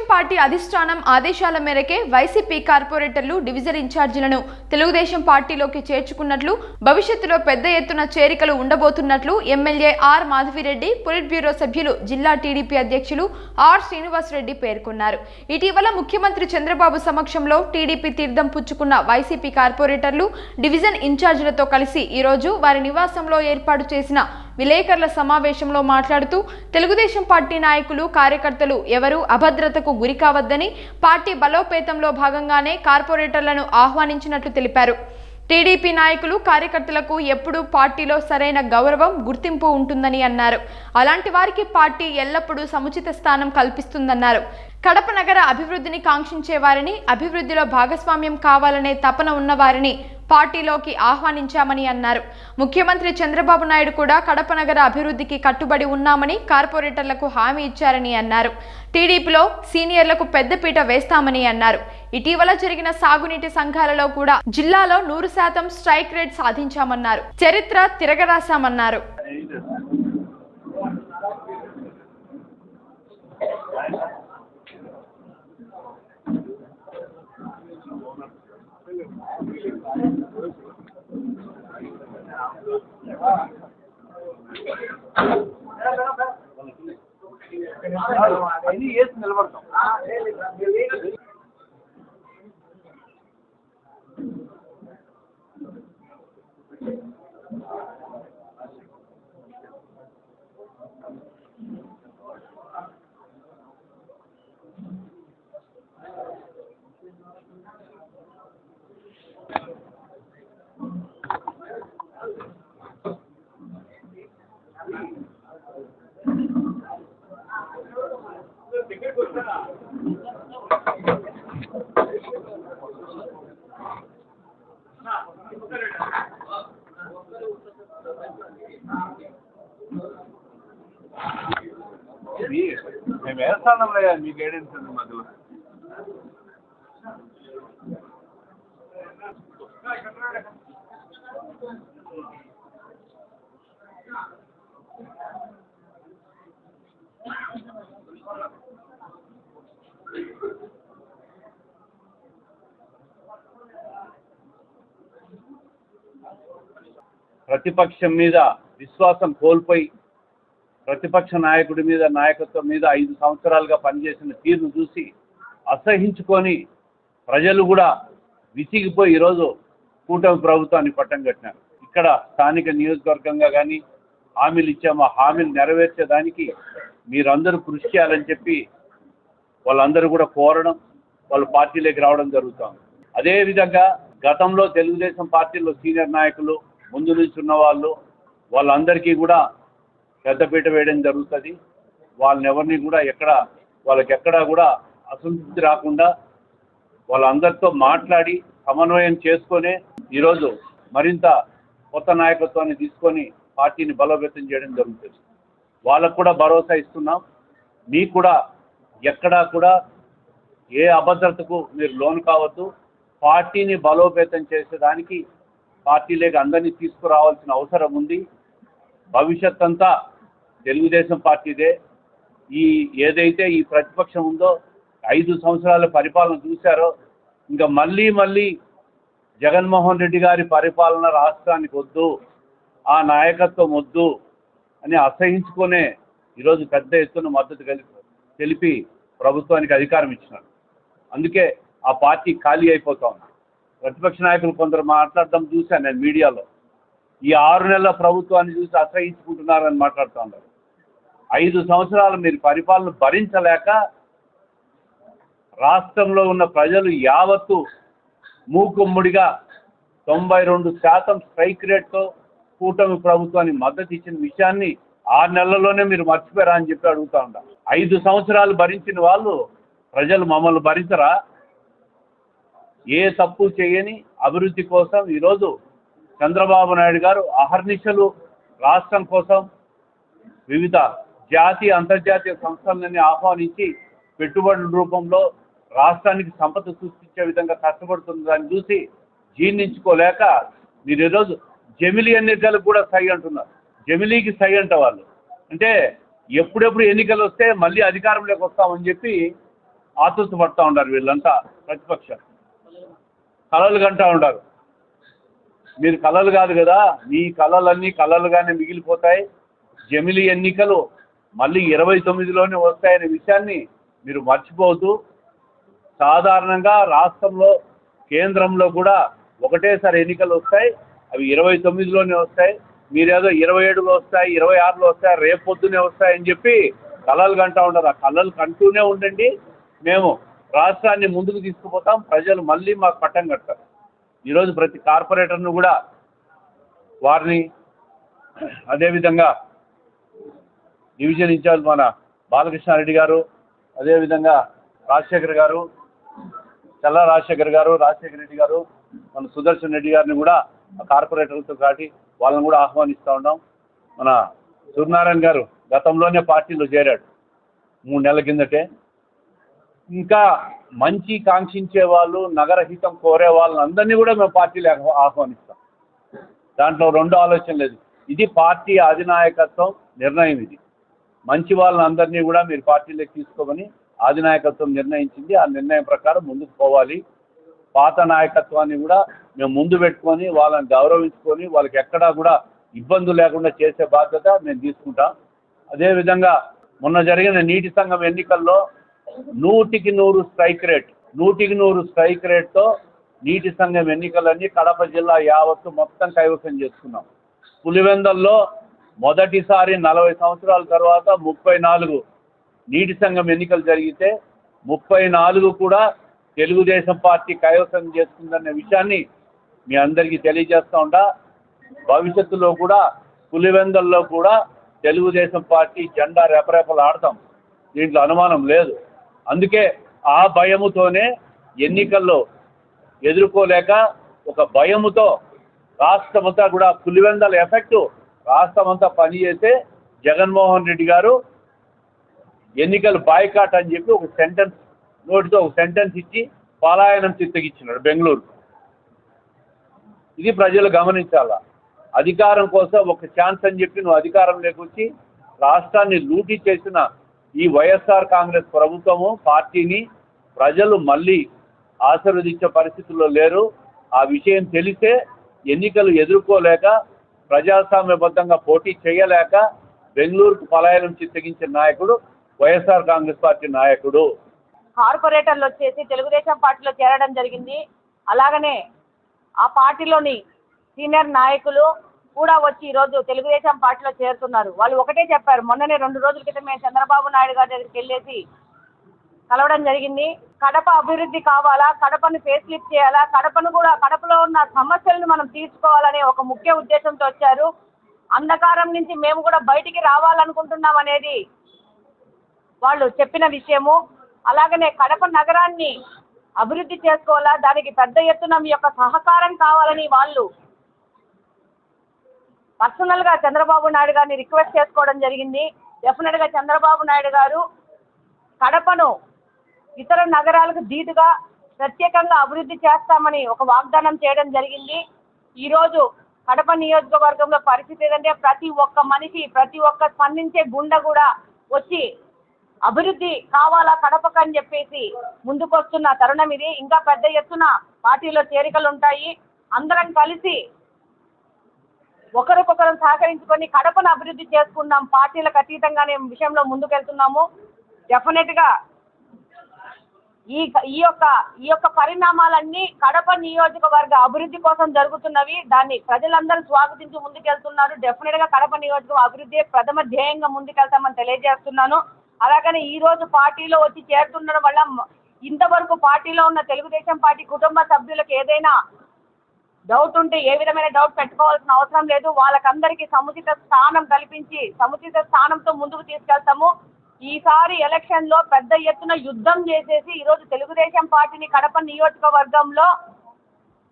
Telugu Desam party అధిష్టానం ఆదేశాల మేరకే వైసీపీ కార్పొరేటర్లు డివిజన్ ఇన్ఛార్జీలను తెలుగుదేశం పార్టీలోకి చేర్చుకున్నట్లు భవిష్యత్తులో పెద్ద ఎత్తున చేరికలు ఉండబోతున్నట్లు MLA R Madhavireddy polit bureau సభ్యులు జిల్లా టీడీపీ అధ్యక్షులు ఆర్ శ్రీనివాసరెడ్డి పేర్కొన్నారు. ఇటీవల ముఖ్యమంత్రి చంద్రబాబు సమక్షంలో టీడీపీ తీర్థం పుచ్చుకున్న వైసీపీ కార్పొరేటర్లు డివిజన్ ఇన్ఛార్జీలతో కలిసి ఈరోజు వారి నివాసంలో ఏర్పాటు చేసిన విలేకరుల సమావేశంలో మాట్లాడుతూ తెలుగుదేశం పార్టీ నాయకులు కార్యకర్తలు ఎవరూ అభద్రతకు గురి కావద్దని పార్టీ బలోపేతంలో భాగంగానే కార్పొరేటర్లను ఆహ్వానించినట్లు తెలిపారు. టీడీపీ నాయకులు కార్యకర్తలకు ఎప్పుడూ పార్టీలో సరైన గౌరవం గుర్తింపు ఉంటుందని అన్నారు. అలాంటి వారికి పార్టీ ఎల్లప్పుడూ సముచిత స్థానం కల్పిస్తుందన్నారు. కడప నగర అభివృద్ధిని కాంక్షించే వారిని అభివృద్ధిలో భాగస్వామ్యం కావాలనే తపన ఉన్నవారిని పార్టీలోకి ఆహ్వానించామని అన్నారు. ముఖ్యమంత్రి చంద్రబాబు నాయుడు కూడా కడప నగర అభివృద్ధికి కట్టుబడి ఉన్నామని కార్పొరేటర్లకు హామీ ఇచ్చారని అన్నారు. టీడీపీలో సీనియర్లకు పెద్దపీట వేస్తామని అన్నారు. ఇటీవల జరిగిన సాగునీటి సంఘాలలో కూడా జిల్లాలో నూరు శాతం స్ట్రైక్ రేట్ సాధించామన్నారు. చరిత్ర తిరగరాశామన్నారు. అన్ని వేసి నిలబడతాం. మీ- మేము వేస్తాం లేదా మీ గైడెన్స్ ఉంది మధ్యలో ప్రతిపక్షం మీద విశ్వాసం కోల్పోయి ప్రతిపక్ష నాయకుడి మీద నాయకత్వం మీద ఐదు సంవత్సరాలుగా పనిచేసిన తీరును చూసి అసహించుకొని ప్రజలు కూడా విసిగిపోయి ఈరోజు కూటమి ప్రభుత్వాన్ని పట్టం కట్టినారు. ఇక్కడ స్థానిక నియోజకవర్గంగా కానీ హామీలు ఇచ్చాము. ఆ హామీలు నెరవేర్చేదానికి మీరందరూ కృషి చేయాలని చెప్పి వాళ్ళందరూ కూడా కోరడం వాళ్ళు పార్టీలోకి రావడం జరుగుతుంది. అదేవిధంగా గతంలో తెలుగుదేశం పార్టీలో సీనియర్ నాయకులు ముందు నుంచి ఉన్న వాళ్ళు వాళ్ళందరికీ కూడా పెద్దపీట వేయడం జరుగుతుంది. వాళ్ళని ఎవరిని కూడా ఎక్కడ వాళ్ళకి ఎక్కడా కూడా అసంతృప్తి రాకుండా వాళ్ళందరితో మాట్లాడి సమన్వయం చేసుకొనే ఈరోజు మరింత కొత్త నాయకత్వాన్ని తీసుకొని పార్టీని బలోపేతం చేయడం జరుగుతుంది. వాళ్ళకు కూడా భరోసా ఇస్తున్నాం. మీకు కూడా ఎక్కడా కూడా ఏ అభద్రతకు మీరు లోన్ కావద్దు. పార్టీని బలోపేతం చేసేదానికి పార్టీలోకి అందరినీ తీసుకురావాల్సిన అవసరం ఉంది. భవిష్యత్ అంతా తెలుగుదేశం పార్టీదే. ఈ ఏదైతే ఈ ప్రతిపక్షం ఉందో ఐదు సంవత్సరాల పరిపాలన చూశారో ఇంకా మళ్ళీ మళ్ళీ జగన్మోహన్ రెడ్డి గారి పరిపాలన రాష్ట్రానికి వద్దు ఆ నాయకత్వం వద్దు అని అసహించుకునే ఈరోజు పెద్ద ఎత్తున మద్దతు కలిపి తెలిపి ప్రభుత్వానికి అధికారం ఇచ్చినారు. అందుకే ఆ పార్టీ ఖాళీ అయిపోతా ప్రతిపక్ష నాయకులు కొందరు మాట్లాడడం చూశాను నేను మీడియాలో. ఈ ఆరు నెలల ప్రభుత్వాన్ని చూసి అసహించుకుంటున్నారని మాట్లాడుతూ ఉన్నారు. ఐదు సంవత్సరాలు మీరు పరిపాలన భరించలేక రాష్ట్రంలో ఉన్న ప్రజలు యావత్తు మూకుమ్ముడిగా తొంభై రెండు శాతం స్ట్రైక్ రేట్తో కూటమి ప్రభుత్వానికి మద్దతు ఇచ్చిన విషయాన్ని ఆరు నెలల్లోనే మీరు మర్చిపోయారా అని చెప్పి అడుగుతా ఉంటా ఐదు సంవత్సరాలు భరించిన వాళ్ళు ప్రజలు మమ్మల్ని భరించరా? ఏ తప్పు చేయని అభివృద్ధి కోసం ఈరోజు చంద్రబాబు నాయుడు గారు అహర్నిశలు రాష్ట్రం కోసం వివిధ జాతీయ అంతర్జాతీయ సంస్థలన్నీ ఆహ్వానించి పెట్టుబడుల రూపంలో రాష్ట్రానికి సంపద సృష్టించే విధంగా కష్టపడుతున్న దాన్ని చూసి జీర్ణించుకోలేక మీరు ఈరోజు జమిలీ ఎన్నికలకు కూడా సై అంటున్నారు. జమిలీకి సై అంట వాళ్ళు. అంటే ఎప్పుడెప్పుడు ఎన్నికలు వస్తే మళ్ళీ అధికారంలోకి వస్తామని చెప్పి ఆతృత పడుతూ ఉంటారు వీళ్ళంతా ప్రతిపక్షాలు. కలలు కంటా ఉంటారు. మీరు కలలు కాదు కదా మీ కళలన్నీ కళలుగానే మిగిలిపోతాయి. జమిలి ఎన్నికలు మళ్ళీ ఇరవై తొమ్మిదిలోనే వస్తాయనే విషయాన్ని మీరు మర్చిపోవద్దు. సాధారణంగా రాష్ట్రంలో కేంద్రంలో కూడా ఒకటేసారి ఎన్నికలు వస్తాయి. అవి ఇరవై తొమ్మిదిలోనే వస్తాయి. మీరేదో ఇరవై ఏడులో వస్తాయి ఇరవై ఆరులో వస్తాయి రేపు పొద్దునే వస్తాయని చెప్పి కళలు కంటా ఉండరు. ఆ కళలు కంటూనే ఉండండి. మేము రాష్ట్రాన్ని ముందుకు తీసుకుపోతాం ప్రజలు మళ్ళీ మాకు పట్టం కడతారు. ఈరోజు ప్రతి కార్పొరేటర్ను కూడా వారిని అదేవిధంగా డివిజన్ ఇన్ఛార్జ్ మన బాలకృష్ణారెడ్డి గారు అదేవిధంగా రాజశేఖర్ గారు చల్ల రాజశేఖర్ గారు రాజశేఖర రెడ్డి గారు మన సుదర్శన్ రెడ్డి గారిని కూడా ఆ కార్పొరేటర్లతో కాటి వాళ్ళని కూడా ఆహ్వానిస్తూ ఉన్నాం. మన సూర్యనారాయణ గారు గతంలోనే పార్టీలో చేరాడు. మూడు నెలల కిందటే ఇంకా మంచి కాంక్షించే వాళ్ళు నగరహితం కోరే వాళ్ళని అందరినీ కూడా మేము పార్టీలో ఆహ్వానిస్తాం. దాంట్లో రెండు ఆలోచన లేదు. ఇది పార్టీ అధినాయకత్వం నిర్ణయం ఇది. మంచి వాళ్ళని అందరినీ కూడా మీరు పార్టీలోకి తీసుకోమని అధినాయకత్వం నిర్ణయించింది. ఆ నిర్ణయం ప్రకారం ముందుకు పోవాలి. పాత నాయకత్వాన్ని కూడా మేము ముందు పెట్టుకొని వాళ్ళని గౌరవించుకొని వాళ్ళకి ఎక్కడా కూడా ఇబ్బందులు లేకుండా చేసే బాధ్యత మేము తీసుకుంటాం. అదేవిధంగా మొన్న జరిగిన నీటి సంఘం ఎన్నికల్లో నూటికి నూరు స్ట్రైక్ రేట్ నూటికి నూరు స్ట్రైక్ రేట్తో నీటి సంఘం ఎన్నికలన్నీ కడప జిల్లా యావత్తు మొత్తం కైవసం చేసుకున్నాం. పులివెందల్లో మొదటిసారి నలభై సంవత్సరాల తర్వాత ముప్పై నాలుగు నీటి సంఘం ఎన్నికలు జరిగితే ముప్పై నాలుగు కూడా తెలుగుదేశం పార్టీ కైవసం చేసుకుందనే విషయాన్ని మీ అందరికీ తెలియజేస్తూ ఉంటా భవిష్యత్తులో కూడా పులివెందల్లో కూడా తెలుగుదేశం పార్టీ జెండా రెపరెపలు ఆడతాం దీంట్లో అనుమానం లేదు. అందుకే ఆ భయముతోనే ఎన్నికల్లో ఎదుర్కోలేక ఒక భయముతో రాష్ట్రమంతా కూడా పులివెందల ఎఫెక్ట్ రాష్ట్రమంతా పనిచేస్తే జగన్మోహన్ రెడ్డి గారు ఎన్నికలు బాయ్కాట్ అని చెప్పి ఒక సెంటెన్స్ నోటితో ఒక సెంటెన్స్ ఇచ్చి పలాయనం చిత్తగిచ్చినాడు బెంగళూరు. ఇది ప్రజలు గమనించాల? అధికారం కోసం ఒక ఛాన్స్ అని చెప్పి నువ్వు అధికారం లేకొచ్చి రాష్ట్రాన్ని లూటీ చేసిన ఈ వైఎస్ఆర్ కాంగ్రెస్ ప్రభుత్వము పార్టీని ప్రజలు మళ్ళీ ఆశీర్వదించే పరిస్థితుల్లో లేరు. ఆ విషయం తెలిసే ఎన్నికలు ఎదుర్కోలేక ప్రజాస్వామ్యబద్ధంగా పోటీ చేయలేక బెంగళూరుకు పలాయనం చిత్తగించిన నాయకుడు వైఎస్ఆర్ కాంగ్రెస్ పార్టీ నాయకుడు. కార్పొరేటర్లు వచ్చేసి తెలుగుదేశం పార్టీలో చేరడం జరిగింది. అలాగనే ఆ పార్టీలోని సీనియర్ నాయకులు కూడా వచ్చి ఈరోజు తెలుగుదేశం పార్టీలో చేరుతున్నారు. వాళ్ళు ఒకటే చెప్పారు మొన్ననే రెండు రోజుల క్రితం మేము చంద్రబాబు నాయుడు గారి దగ్గరికి వెళ్ళేసి కలవడం జరిగింది. కడప అభివృద్ధి కావాలా? కడపను ఫేస్ లిఫ్ట్ చేయాలా? కడపను కూడా కడపలో ఉన్న సమస్యలను మనం తీర్చుకోవాలనే ఒక ముఖ్య ఉద్దేశంతో వచ్చారు. అంధకారం నుంచి మేము కూడా బయటికి రావాలనుకుంటున్నాం అనేది వాళ్ళు చెప్పిన విషయము. అలాగనే కడప నగరాన్ని అభివృద్ధి చేసుకోవాలా? దానికి పెద్ద ఎత్తున మీ యొక్క సహకారం కావాలని వాళ్ళు పర్సనల్గా చంద్రబాబు నాయుడు గారిని రిక్వెస్ట్ చేసుకోవడం జరిగింది. డెఫినెట్గా చంద్రబాబు నాయుడు గారు కడపను ఇతర నగరాలకు ధీటుగా ప్రత్యేకంగా అభివృద్ధి చేస్తామని ఒక వాగ్దానం చేయడం జరిగింది. ఈరోజు కడప నియోజకవర్గంలో పరిస్థితి ఏంటంటే ప్రతి ఒక్క మనిషి ప్రతి ఒక్క స్పందించే గుండె కూడా వచ్చి అభివృద్ధి కావాలా కడపకు అని చెప్పేసి ముందుకొస్తున్న తరుణం ఇది. ఇంకా పెద్ద ఎత్తున పార్టీలో చేరికలు ఉంటాయి. అందరం కలిసి ఒకరికొకరం సహకరించుకొని కడపను అభివృద్ధి చేసుకుందాం. పార్టీలకు అతీతంగానే విషయంలో ముందుకెళ్తున్నాము. డెఫినెట్గా ఈ ఈ యొక్క ఈ యొక్క పరిణామాలన్నీ కడప నియోజకవర్గ అభివృద్ధి కోసం జరుగుతున్నవి. దాన్ని ప్రజలందరూ స్వాగతించి ముందుకెళ్తున్నారు. డెఫినెట్గా కడప నియోజకవర్గ అభివృద్ధి ప్రథమ ధ్యేయంగా ముందుకెళ్తామని తెలియజేస్తున్నాను. అలాగనే ఈ రోజు పార్టీలో వచ్చి చేరుతుండడం వల్ల ఇంతవరకు పార్టీలో ఉన్న తెలుగుదేశం పార్టీ కుటుంబ సభ్యులకు ఏదైనా డౌట్ ఉంటే ఏ విధమైన డౌట్ పెట్టుకోవాల్సిన అవసరం లేదు. వాళ్ళకందరికీ సముచిత స్థానం కల్పించి సముచిత స్థానంతో ముందుకు తీసుకెళ్తాము. ఈసారి ఎలక్షన్లో పెద్ద ఎత్తున యుద్ధం చేసేసి ఈరోజు తెలుగుదేశం పార్టీని కడప నియోజకవర్గంలో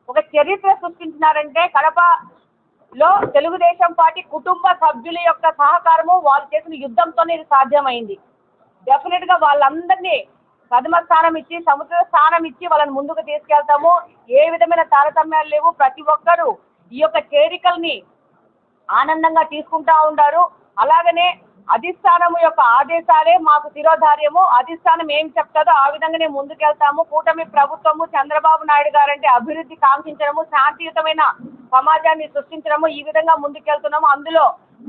ఒక చరిత్ర సృష్టించినారంటే కడపలో తెలుగుదేశం పార్టీ కుటుంబ సభ్యుల యొక్క సహకారము వాళ్ళు చేసిన యుద్ధంతోనే ఇది సాధ్యమైంది. డెఫినెట్గా వాళ్ళందరినీ ప్రథమ స్థానం ఇచ్చి సముద్ర స్థానం ఇచ్చి వాళ్ళని ముందుకు తీసుకెళ్తాము. ఏ విధమైన తారతమ్యాలు లేవు. ప్రతి ఒక్కరూ ఈ యొక్క చేరికల్ని ఆనందంగా తీసుకుంటా ఉంటారు అలాగనే అధిష్టానము యొక్క ఆదేశాలే మాకు శిరోధార్యము అధిష్టానం ఏం చెప్తుందో ఆ విధంగానే ముందుకెళ్తాము. కూటమి ప్రభుత్వము చంద్రబాబు నాయుడు గారంటే అభివృద్ధి కాంక్షించడము శాంతియుతమైన సమాజాన్ని సృష్టించడము ఈ విధంగా ముందుకెళ్తున్నాము. అందులో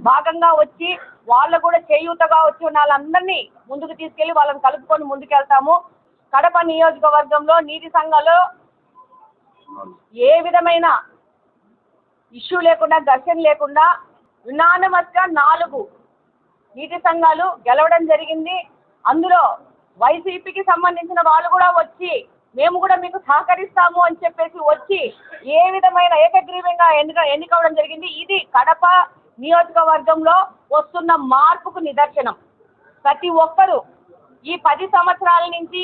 భాగంగా వచ్చి వాళ్ళు కూడా చేయూతగా వచ్చి ఉన్న వాళ్ళందరినీ ముందుకు తీసుకెళ్ళి వాళ్ళని కలుపుకొని ముందుకెళ్తాము. కడప నియోజకవర్గంలో నీటి సంఘాలు ఏ విధమైన ఇష్యూ లేకుండా ఘర్షణ లేకుండా యునానమస్గా నాలుగు నీటి సంఘాలు గెలవడం జరిగింది. అందులో వైసీపీకి సంబంధించిన వాళ్ళు కూడా వచ్చి మేము కూడా మీకు సహకరిస్తాము అని చెప్పేసి వచ్చి ఏ విధమైన ఏకగ్రీవంగా ఎన్నిక ఎన్నికవడం జరిగింది. ఇది కడప నియోజకవర్గంలో వస్తున్న మార్పుకు నిదర్శనం. ప్రతి ఒక్కరూ ఈ పది సంవత్సరాల నుంచి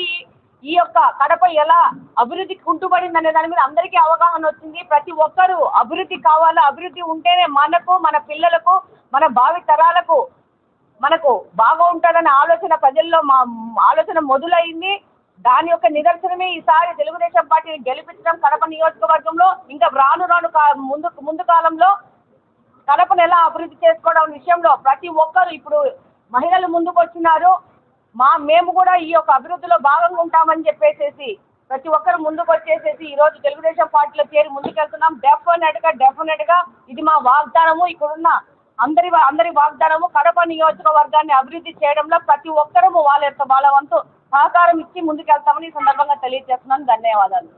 ఈ యొక్క కడప ఎలా అభివృద్ధికి కుంటుపడింది అనే దాని మీద అందరికీ అవగాహన వచ్చింది. ప్రతి ఒక్కరూ అభివృద్ధి కావాలా? అభివృద్ధి ఉంటేనే మనకు మన పిల్లలకు మన భావి తరాలకు మనకు బాగా ఉంటాడనే ఆలోచన ప్రజల్లో మా ఆలోచన మొదలైంది. దాని యొక్క నిదర్శనమే ఈసారి తెలుగుదేశం పార్టీని గెలిపించడం కడప నియోజకవర్గంలో ఇంకా రాను రాను కా- ముందు ముందు కాలంలో కడపను ఎలా అభివృద్ధి చేసుకోవడం విషయంలో ప్రతి ఒక్కరు ఇప్పుడు మహిళలు ముందుకు వచ్చినారు మా మేము కూడా ఈ యొక్క అభివృద్ధిలో భాగంగా ఉంటామని చెప్పేసేసి ప్రతి ఒక్కరు ముందుకు వచ్చేసేసి ఈ రోజు తెలుగుదేశం పార్టీలో చేరి ముందుకెళ్తున్నాం. డెఫినెట్గా డెఫినెట్గా ఇది మా వాగ్దానము. ఇక్కడున్న అందరి అందరి వాగ్దానము కడప నియోజకవర్గాన్ని అభివృద్ధి చేయడంలో ప్రతి ఒక్కరము వాళ్ళ యొక్క వాళ్ళ వంతు సహకారం ఇచ్చి ముందుకెళ్తామని ఈ సందర్భంగా తెలియజేస్తున్నాను. ధన్యవాదాలు.